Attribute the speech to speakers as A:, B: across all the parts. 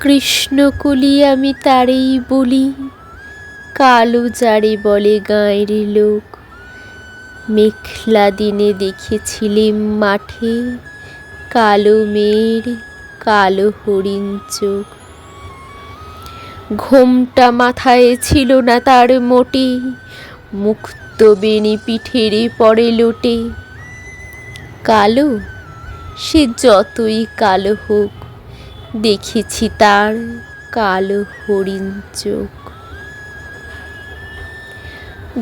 A: কৃষ্ণকলি আমি তারেই বলি, কালো যারে বলে গাঁয়ের লোক। মেঘলা দিনে দেখেছিলেম মাঠে কালো মেয়ের কালো হরিণ চোখ। ঘোমটা মাথায় ছিল না তার মোটে, মুক্ত বেনি পিঠের পরে লোটে। কালো, সে যতই কালো হোক দেখেছি তার কালো হরিণ চোখ।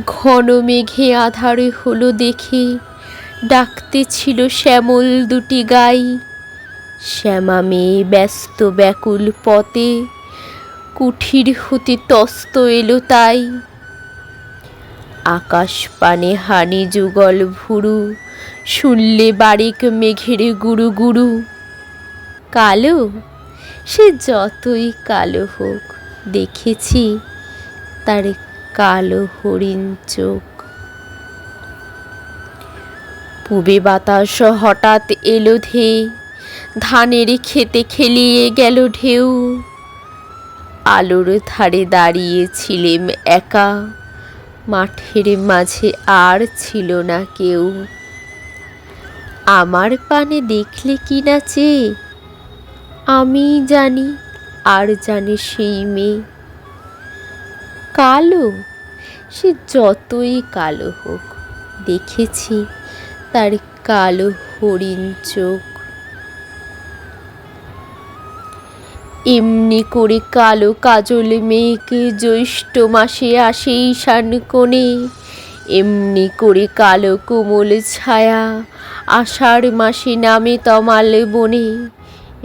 A: ঘন মেঘে আধারে হলো দেখে ডাকতে ছিল শ্যামল দুটি গাই। শ্যামা মেয়ে ব্যস্ত ব্যাকুল পথে, কুঠির হতে তস্ত এলো তাই। আকাশ পানে হানি যুগল ভুরু, শুনলে বারিক মেঘের গুরু গুরু। কালো? সে যতই কালো হোক, দেখেছি তার কালো হরিণ চোখ। পূবে বাতাস হঠাৎ এলো ধে ধানের খেতে খেলিয়ে গেল ঢেউ। আলোর ধারে দাঁড়িয়েছিলেম একা, মাঠের মাঝে আর ছিল না কেউ। আমার পানে দেখলে কি না চেয়ে আমি জানি, আর জানে সেই মেয়ে। কালো, সে যতই কালো হোক, দেখেছি তার কালো হরিণ চোখ। এমনি করে কালো কাজল মেয়েকে জ্যৈষ্ঠ মাসে আসে ঈশান কোণে। এমনি করে কালো কোমল ছায়া আষাঢ় মাসে নামে তমাল বনে।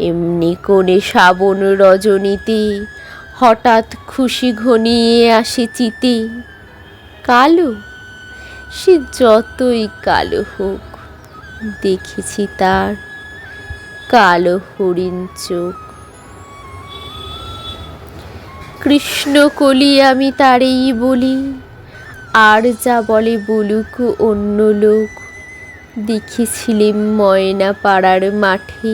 A: এমনি করে শ্রাবণ রজনীতে হঠাৎ খুশি ঘনিয়ে আসে চিতে। কালো, সে যতই কালো হোক, দেখেছি তার কালো হরিণ চোখ। কৃষ্ণকলি আমি তারেই বলি, আর যা বলে বলুক অন্য লোক, দেখেছিলেম ময়না পাড়ার মাঠে।